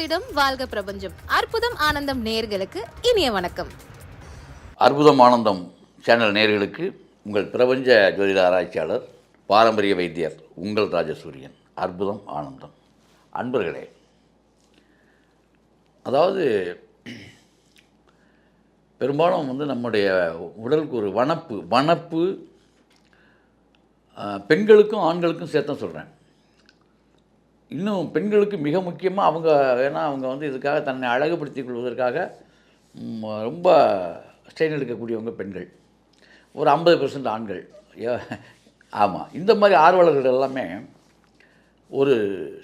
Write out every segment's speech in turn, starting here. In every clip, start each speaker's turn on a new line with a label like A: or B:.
A: ஜோதிடம் வாழ்க பிரபஞ்சம். அற்புதம் ஆனந்தம் நேர்களுக்கு இனிய வணக்கம்.
B: அற்புதம் ஆனந்தம் சேனல் நேர்களுக்கு உங்கள் பிரபஞ்ச ஜோதிட ஆராய்ச்சியாளர் பாரம்பரிய வைத்தியர் உங்கள் ராஜசூரியன். அற்புதம் ஆனந்தம். அன்பர்களே அதாவது பெரும்பாலும் வந்து நம்முடைய உடலுக்கு ஒரு வனப்பு வனப்பு பெண்களுக்கும் ஆண்களுக்கும் சேர்த்தான் சொல்கிறேன் இன்னும் பெண்களுக்கு மிக முக்கியமாக அவங்க ஏன்னா அவங்க வந்து இதுக்காக தன்னை அழகுபடுத்திக் கொள்வதற்காக ரொம்ப ஸ்ட்ரெயின் எடுக்கக்கூடியவங்க பெண்கள். ஒரு ஐம்பது பெர்சன்ட் ஆண்கள். ஆமாம் இந்த மாதிரி ஆர்வலர்கள் எல்லாமே ஒரு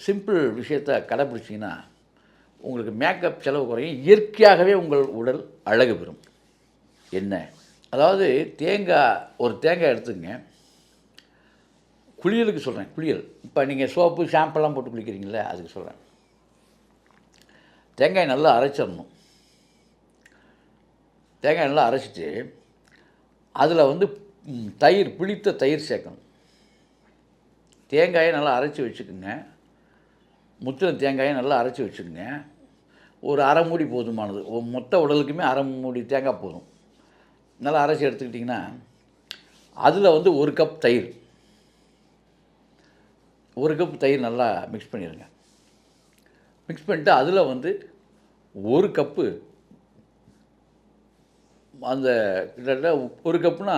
B: சிம்பிள் விஷயத்தை கடைப்பிடிச்சிங்கன்னா உங்களுக்கு மேக்கப் செலவு குறையும். இயற்கையாகவே உங்கள் உடல் அழகு பெறும். என்ன? அதாவது தேங்காய் ஒரு தேங்காய் எடுத்துங்க குளியலுக்கு சொல்கிறேன் குளியல் இப்போ நீங்கள் சோப்பு ஷாம்பெல்லாம் போட்டு குளிக்கிறீங்களே அதுக்கு சொல்கிறேன் தேங்காய் நல்லா அரைச்சிடணும். தேங்காய் நல்லா அரைச்சிட்டு அதில் வந்து தயிர் புளித்த தயிர் சேர்க்கணும். தேங்காயை நல்லா அரைச்சி வச்சுக்கோங்க. முத்தின தேங்காயை நல்லா அரைச்சி வச்சுக்கோங்க. ஒரு அரை மூடி போதுமானது. மொத்த உடலுக்குமே அரை மூடி தேங்காய் போதும். நல்லா அரைச்சி எடுத்துக்கிட்டிங்கன்னா அதில் வந்து ஒரு கப் தயிர். ஒரு கப் தயிர் நல்லா மிக்ஸ் பண்ணிடுங்க மிக்ஸ் பண்ணிட்டு அதில் வந்து ஒரு கப்பு அந்த கிட்டத்தட்ட ஒரு கப்புனா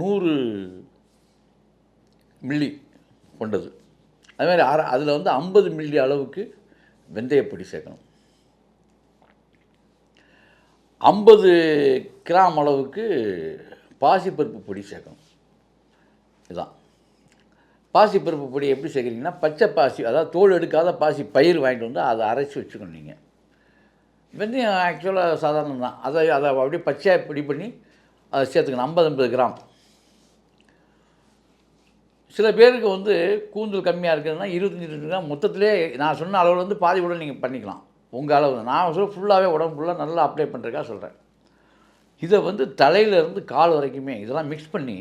B: நூறு மில்லி கொண்டது. அதுமாதிரி அரை அதில் வந்து ஐம்பது மில்லி அளவுக்கு வெந்தயப்பொடி சேர்க்கணும். ஐம்பது கிராம் அளவுக்கு பாசிப்பருப்பு பொடி சேர்க்கணும். இதுதான் பாசிப்பருப்பு பொடி எப்படி சேர்க்குறீங்கன்னா பச்சை பாசி அதாவது தோல் எடுக்காத பாசி பயிர் வாங்கிட்டு வந்து அதை அரைச்சி வச்சுக்கணும் நீங்கள் வெந்தயம் ஆக்சுவலாக சாதாரணம் தான். அதை அதை அப்படியே பச்சையாக பொடி பண்ணி அதை சேர்த்துக்கணும். ஐம்பது ஐம்பது கிராம். சில பேருக்கு வந்து கூந்தல் கம்மியாக இருக்குதுன்னா இருபத்தஞ்சி இருபத்தஞ்சு கிராம் மொத்தத்திலே நான் சொன்ன அளவில் வந்து பாதி கூட நீங்கள் பண்ணிக்கலாம். உங்கள் அளவு தான். நான் சொல்ல ஃபுல்லாகவே உடம்பு ஃபுல்லாக நல்லா அப்ளை பண்ணுறதுக்காக சொல்கிறேன் இதை வந்து தலையிலேருந்து கால் வரைக்குமே இதெல்லாம் மிக்ஸ் பண்ணி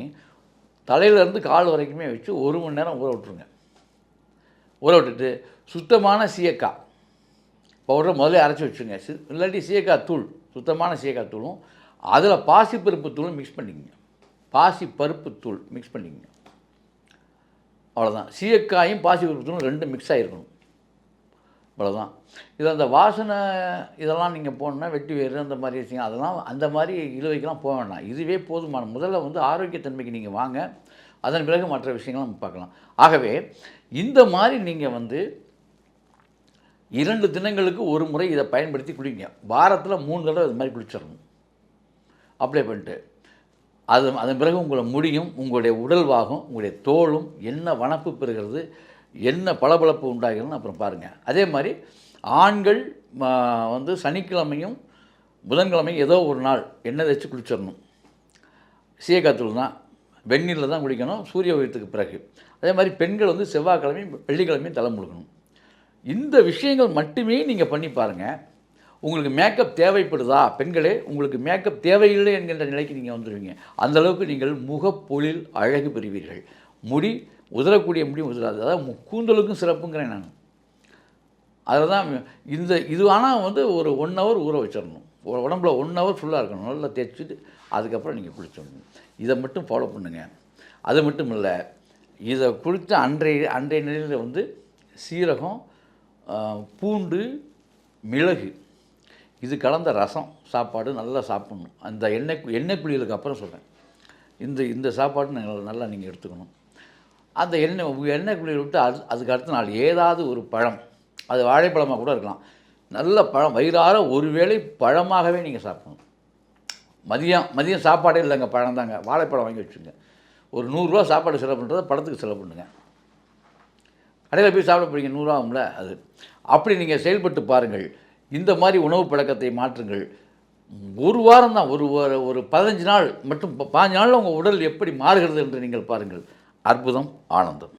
B: தலையிலேருந்து கால் வரைக்குமே வச்சு ஒரு மணி நேரம் ஊற விட்ருங்க ஊற விட்டுட்டு சுத்தமான சீயக்காய். பவுடரை முதல்ல அரைச்சி வச்சுங்க. சி- இல்லாட்டி சீயக்காய் தூள் சுத்தமான சீயக்காய் தூளும். அதில் பாசிப்பருப்பு தூளும் மிக்ஸ் பண்ணிக்கங்க. பாசி பருப்பு தூள் மிக்ஸ் பண்ணிக்கங்க. அவ்வளோதான் சீயக்காயும் பாசிப்பருப்பு தூளும் ரெண்டும் மிக்ஸ் ஆகிருக்கணும் அவ்வளோதான் இது அந்த வாசனை இதெல்லாம் நீங்கள் போகணுன்னா வெட்டி வேறு அந்த மாதிரி விஷயம் அதெல்லாம் அந்த மாதிரி இழுவைக்கெல்லாம் போக வேண்டாம். இதுவே போதுமான முதல்ல வந்து ஆரோக்கியத்தன்மைக்கு நீங்கள் வாங்க. அதன் பிறகு மற்ற விஷயங்களும் நம்ம பார்க்கலாம். ஆகவே இந்த மாதிரி நீங்கள் வந்து இரண்டு தினங்களுக்கு ஒரு முறை இதை பயன்படுத்தி குளிங்க. வாரத்தில் மூணு தடவை இது மாதிரி குளிச்சிடணும். அப்ளை பண்ணிட்டு. அது அதன் பிறகு உங்களை முடியும் உங்களுடைய உடல்வாகும் உங்களுடைய தோலும் என்ன வனப்பு பெறுகிறது என்ன பளபளப்பு உண்டாகிறதுன்னு அப்புறம் பாருங்கள் அதே மாதிரி ஆண்கள் வந்து சனிக்கிழமையும் புதன்கிழமையும் ஏதோ ஒரு நாள் எண்ணெய் வச்சு குளிச்சிடணும். சீயக்காத்தூள் தான். வெந்நீரில் தான் குளிக்கணும் சூரிய உயரத்துக்கு பிறகு. அதே மாதிரி பெண்கள் வந்து செவ்வாய்க்கிழமையும் வெள்ளிக்கிழமையும் தலை முழுக்கணும் இந்த விஷயங்கள் மட்டுமே நீங்கள் பண்ணி பாருங்கள் உங்களுக்கு மேக்கப் தேவைப்படுதா? பெண்களே உங்களுக்கு மேக்கப் தேவையில்லை என்கின்ற நிலைக்கு நீங்கள் வந்துடுவீங்க அந்தளவுக்கு நீங்கள் முகப்பொழில் அழகு பெறுவீர்கள். முடி உதறக்கூடிய முடி உதறாது. அதாவது கூந்தலுக்கும் சிறப்புங்கிறேன் நான். அதில் தான் இந்த இது ஆனால் வந்து ஒரு ஒன் ஹவர் ஊற வச்சிடணும். உடம்புல ஒன் ஹவர் ஃபுல்லாக இருக்கணும். நல்லா தேய்ச்சிட்டு அதுக்கப்புறம் நீங்கள் குளிச்சிடணும். இதை மட்டும் ஃபாலோ பண்ணுங்கள் அது மட்டும் இல்லை இதை குளித்த அன்றைய அன்றைய நிலையில் வந்து சீரகம் பூண்டு மிளகு இது கலந்த ரசம் சாப்பாடு நல்லா சாப்பிட்ணும். அந்த எண்ணெய் எண்ணெய் குளியலுக்கு அப்புறம் சொல்கிறேன் இந்த இந்த சாப்பாடு நல்லா நல்லா நீங்கள் எடுத்துக்கணும். அந்த எண்ணெய் உங்கள் எண்ணெய் குளியல் விட்டு அது அதுக்கு அடுத்த நாள் ஏதாவது ஒரு பழம் அது வாழைப்பழமாக கூட இருக்கலாம். நல்ல பழம் வயிறார ஒருவேளை பழமாகவே நீங்கள் சாப்பிடணும். மதியம் மதியம் சாப்பாடே இல்லைங்க பழம் தாங்க. வாழைப்பழம் வாங்கி வச்சுங்க ஒரு நூறுரூவா சாப்பாடு செலவு பண்ணுறத பழத்துக்கு செலவு பண்ணுங்க. கடையில் போய் சாப்பிட போகிறீங்க நூறுரூவா ஆகும்ல அது. அப்படி நீங்கள் செயல்பட்டு பாருங்கள். இந்த மாதிரி உணவு பழக்கத்தை மாற்றுங்கள். ஒரு வாரம் தான் ஒரு ஒரு பதினஞ்சு நாள் மட்டும் ப- பாஞ்சு நாளில் உங்கள் உடல் எப்படி மாறுகிறது என்று நீங்கள் பாருங்கள். அற்புதம் ஆனந்தம்.